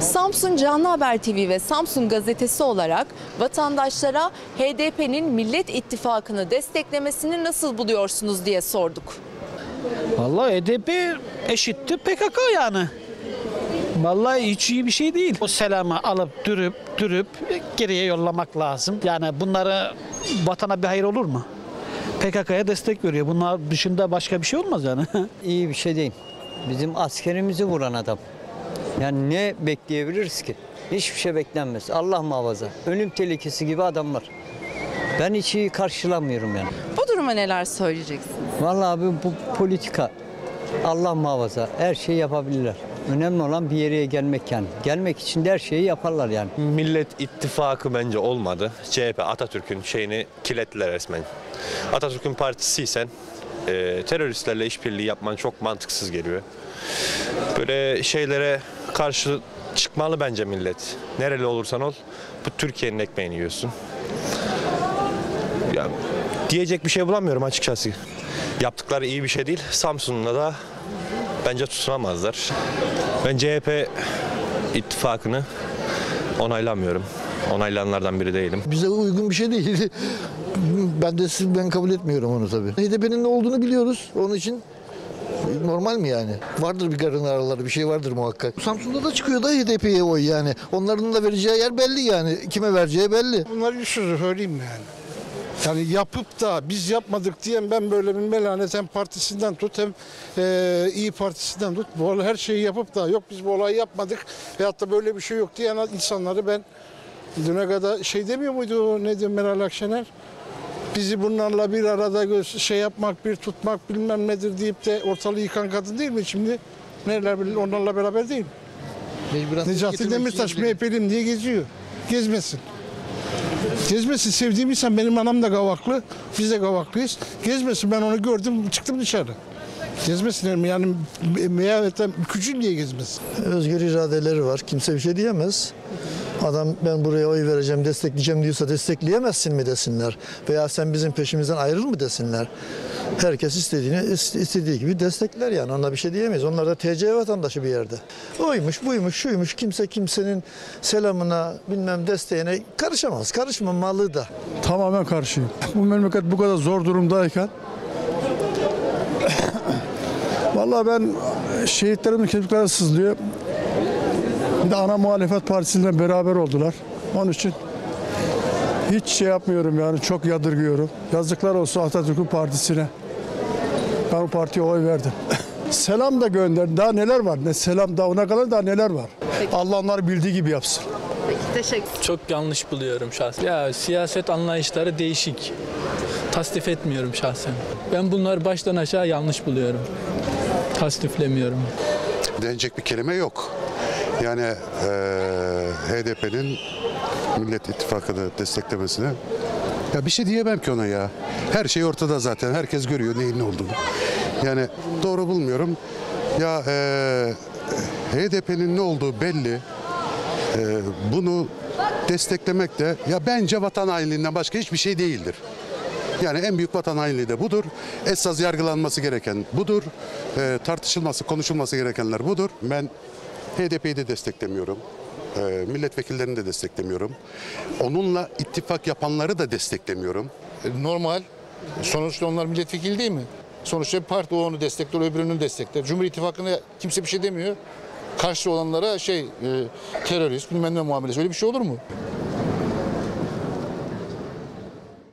Samsun Canlı Haber TV ve Samsun Gazetesi olarak vatandaşlara HDP'nin Millet İttifakı'nı desteklemesini nasıl buluyorsunuz diye sorduk. Vallahi HDP eşittir PKK yani. Vallahi hiç iyi bir şey değil. O selamı alıp dürüp dürüp geriye yollamak lazım. Yani bunları vatana bir hayır olur mu? PKK'ya destek veriyor. Bunlar dışında başka bir şey olmaz yani. İyi bir şey değil. Bizim askerimizi vuran adam. Yani ne bekleyebiliriz ki? Hiçbir şey beklenmez. Allah muhafaza. Ölüm tehlikesi gibi adamlar. Ben hiç iyi karşılamıyorum yani. Bu duruma neler söyleyeceksiniz? Vallahi abi bu politika. Allah muhafaza. Her şeyi yapabilirler. Önemli olan bir yere gelmek yani. Gelmek için de her şeyi yaparlar yani. Millet İttifakı bence olmadı. CHP Atatürk'ün şeyini kilettiler resmen. Atatürk'ün partisiysen e, teröristlerle işbirliği yapman çok mantıksız geliyor. Böyle şeylere karşı çıkmalı bence millet. Nereli olursan ol bu Türkiye'nin ekmeğini yiyorsun. Ya, diyecek bir şey bulamıyorum açıkçası. Yaptıkları iyi bir şey değil. Samsun'da da bence tutunamazlar. Ben CHP ittifakını onaylamıyorum. Onaylayanlardan biri değilim. bize uygun bir şey değil. Ben de ben kabul etmiyorum onu tabii. HDP'nin ne olduğunu biliyoruz. Onun için normal mi yani? Vardır bir karın araları bir şey vardır muhakkak. Samsun'da da çıkıyor da HDP'ye oy yani. Onların da vereceği yer belli yani. Kime vereceği belli. Bunlar güçsüz söyleyeyim yani. Yani yapıp da biz yapmadık diyen ben böyle bir melanet hem partisinden tut hem e, iyi Partisi'nden tut. Bu her şeyi yapıp da yok biz bu olayı yapmadık veyahut da böyle bir şey yok diyen insanları ben düne kadar şey demiyor muydu ne diyor Meral Akşener? Bizi bunlarla bir arada şey yapmak, bir tutmak bilmem nedir deyip de ortalığı yıkan kadın değil mi şimdi? Neler onlarla beraber değil mi? Mecburen Necati Demirtaş. MHP'lim diye geziyor. Gezmesin. Gezmesin. Sevdiğim insan benim anam da Gavaklı. Biz de Gavaklıyız. Gezmesin. Ben onu gördüm. Çıktım dışarı. Gezmesin. Yani meyavetten küçül diye gezmesin. Özgür iradeleri var. Kimse bir şey diyemez. Adam ben buraya oy vereceğim, destekleyeceğim diyorsa destekleyemezsin mi desinler. Veya sen bizim peşimizden ayrıl mı desinler. Herkes istediğini ist- istediği gibi destekler yani. Ona bir şey diyemeyiz. Onlar da TC vatandaşı bir yerde. Oymuş, buymuş, şuymuş. Kimse kimsenin selamına, bilmem desteğine karışamaz. Karışmamalı da. Tamamen karşıyım. Bu memleket bu kadar zor durumdayken Vallahi ben şehitlerimin kemikleri sızlıyor. De ana muhalefet partisiyle beraber oldular. Onun için hiç şey yapmıyorum yani çok yadırgıyorum. Yazıklar olsun Atatürk'ün partisine. Ben o partiye oy verdim. selam da gönder. Daha neler var? Ne selam daha ona kadar daha neler var? Allah onları bildiği gibi yapsın. Peki teşekkür Çok yanlış buluyorum şahsen. Ya siyaset anlayışları değişik. Tasdif etmiyorum şahsen. Ben bunları baştan aşağı yanlış buluyorum. Tasdiflemiyorum. denecek bir kelime yok. Yani eee HDP'nin Millet İttifakı'nı desteklemesine ya bir şey diyemem ki ona ya. Her şey ortada zaten. Herkes görüyor neyin ne olduğunu. Yani doğru bulmuyorum. Ya eee HDP'nin ne olduğu belli. Eee, bunu desteklemek de ya bence vatan hainliğinden başka hiçbir şey değildir. Yani en büyük vatan hainliği de budur. Esas yargılanması gereken budur. Ee, tartışılması, konuşulması gerekenler budur. Ben HDP'yi de desteklemiyorum. Ee, milletvekillerini de desteklemiyorum. Onunla ittifak yapanları da desteklemiyorum. normal. Sonuçta onlar milletvekili değil mi? Sonuçta bir parti onu destekler, öbürünü destekler. Cumhur İttifakı'na kimse bir şey demiyor. Karşı olanlara şey e, terörist bilmem ne muamelesi öyle bir şey olur mu?